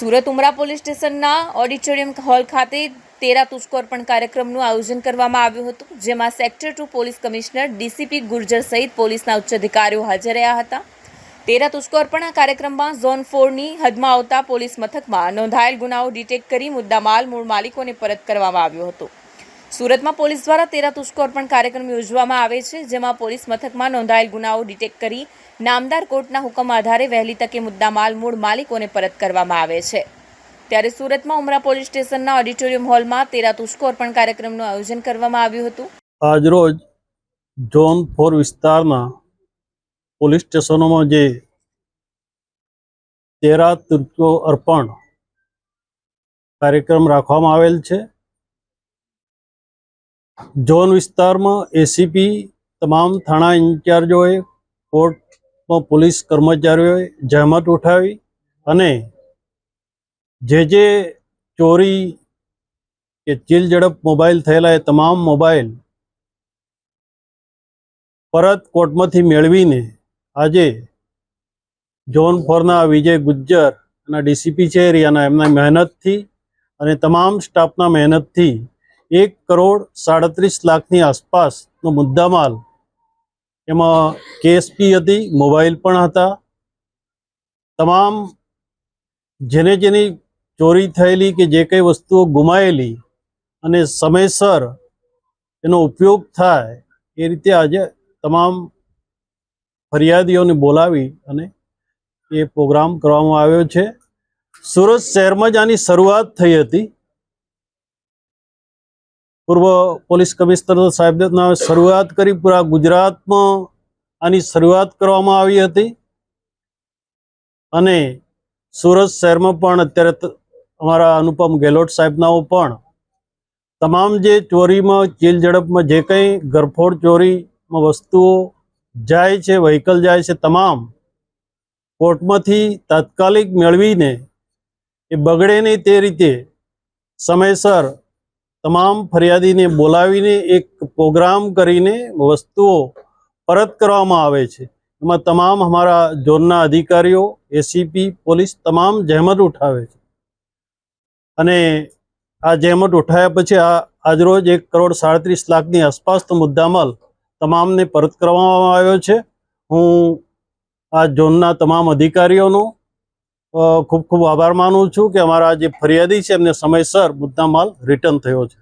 Surat Umra police સ્ટેશનના auditorium hall ખાતે તેરા તુષ્કો અર્પણ કાર્યક્રમનું આયોજન કરવામાં આવ્યું હતું, જેમાં sector two police commissioner DCP Gurjar સહિત પોલીસના ઉચ્ચ અધિકારીઓ હાજર રહ્યા હતા. તેરા તુષ્કો અર્પણ કાર્યક્રમમાં ઝોન ફોરની હદમાં આવતા પોલીસ મથકમાં નોંધાયેલ ગુનાઓ ડિટેક્ટ કરી મુદ્દામાલ મૂળ માલિકોને પરત કરવામાં આવ્યો હતો. સુરતમાં પોલીસ દ્વારા તેરા તુષ્કો અર્પણ કાર્યક્રમ યોજવામાં આવે છે, જેમાં પોલીસ મથકમાં નોંધાયેલ ગુનાઓ ડિટેક્ટ કરી નામદાર કોર્ટના હુકમ આધારે વહેલી તકે મુદ્દામાલ મૂળ માલિકોને પરત કરવામાં આવે છે. ત્યારે સુરતમાં ઉમરા પોલીસ સ્ટેશનના ઓડિટોરિયમ હોલમાં તેરા તુષ્કો અર્પણ કાર્યક્રમનું આયોજન કરવામાં આવ્યું હતું. આજરોજ ઝોન ફોર વિસ્તારના પોલીસ સ્ટેશનોમાં જે તેરા તુર્કો અર્પણ કાર્યક્રમ રાખવામાં આવેલ છે ઝોન વિસ્તારમાં એસીપી તમામ થાણા ઇન્ચાર્જોએ કોર્ટમાં પોલીસ કર્મચારીઓએ જહેમત ઉઠાવી અને જે જે ચોરી કે ચીલ ઝડપ મોબાઈલ થયેલા એ તમામ મોબાઈલ પરત કોર્ટમાંથી મેળવીને આજે ઝોન ફોરના વિજય ગુજ્જર અને ડીસીપી છે એરિયાના એમના મહેનતથી અને તમામ સ્ટાફના મહેનતથી એક કરોડ સાડત્રીસ લાખની આસપાસનો મુદ્દામાલ. એમાં કેએસપી હતી, મોબાઈલ પણ હતા. તમામ જેને જેની ચોરી થયેલી કે જે કંઈ વસ્તુઓ ગુમાયેલી અને સમયસર એનો ઉપયોગ થાય એ રીતે આજે તમામ ફરિયાદીઓને બોલાવી અને એ પ્રોગ્રામ કરવામાં આવ્યો છે. સુરત શહેરમાં જ આની શરૂઆત થઈ હતી. પૂર્વ પોલીસ કમિશનર સાહેબના શરૂઆત કરી પૂરા ગુજરાતમાં આની શરૂઆત કરવામાં આવી હતી. અને સુરત શહેરમાં પણ અત્યારે અમારા અનુપમ ગેહલોત સાહેબનાઓ પણ તમામ જે ચોરીમાં ચીલ ઝડપમાં જે કંઈ ગરફોડ ચોરીમાં વસ્તુઓ જાય છે વ્હીકલ જાય છે, તમામ કોર્ટમાંથી તાત્કાલિક મેળવીને એ બગડે નહીં તે રીતે સમયસર તમામ ફરિયાદીને બોલાવીને એક પ્રોગ્રામ કરીને વસ્તુઓ પરત કરવામાં આવે છે. એમાં તમામ અમારા ઝોનના અધિકારીઓ એસીપી પોલીસ તમામ જહેમત ઉઠાવે છે. અને આ જહેમત ઉઠાવ્યા પછી આ આજરોજ એક કરોડ સાડત્રીસ લાખની આસપાસનો મુદ્દામાલ તમામને પરત કરવામાં આવ્યો છે. હું આ ઝોનના તમામ અધિકારીઓનો ખૂબ ખૂબ આભાર માનું છું કે અમારા જે ફરિયાદી છે એમને સમયસર મુદ્દામાલ રિટર્ન થયો છે.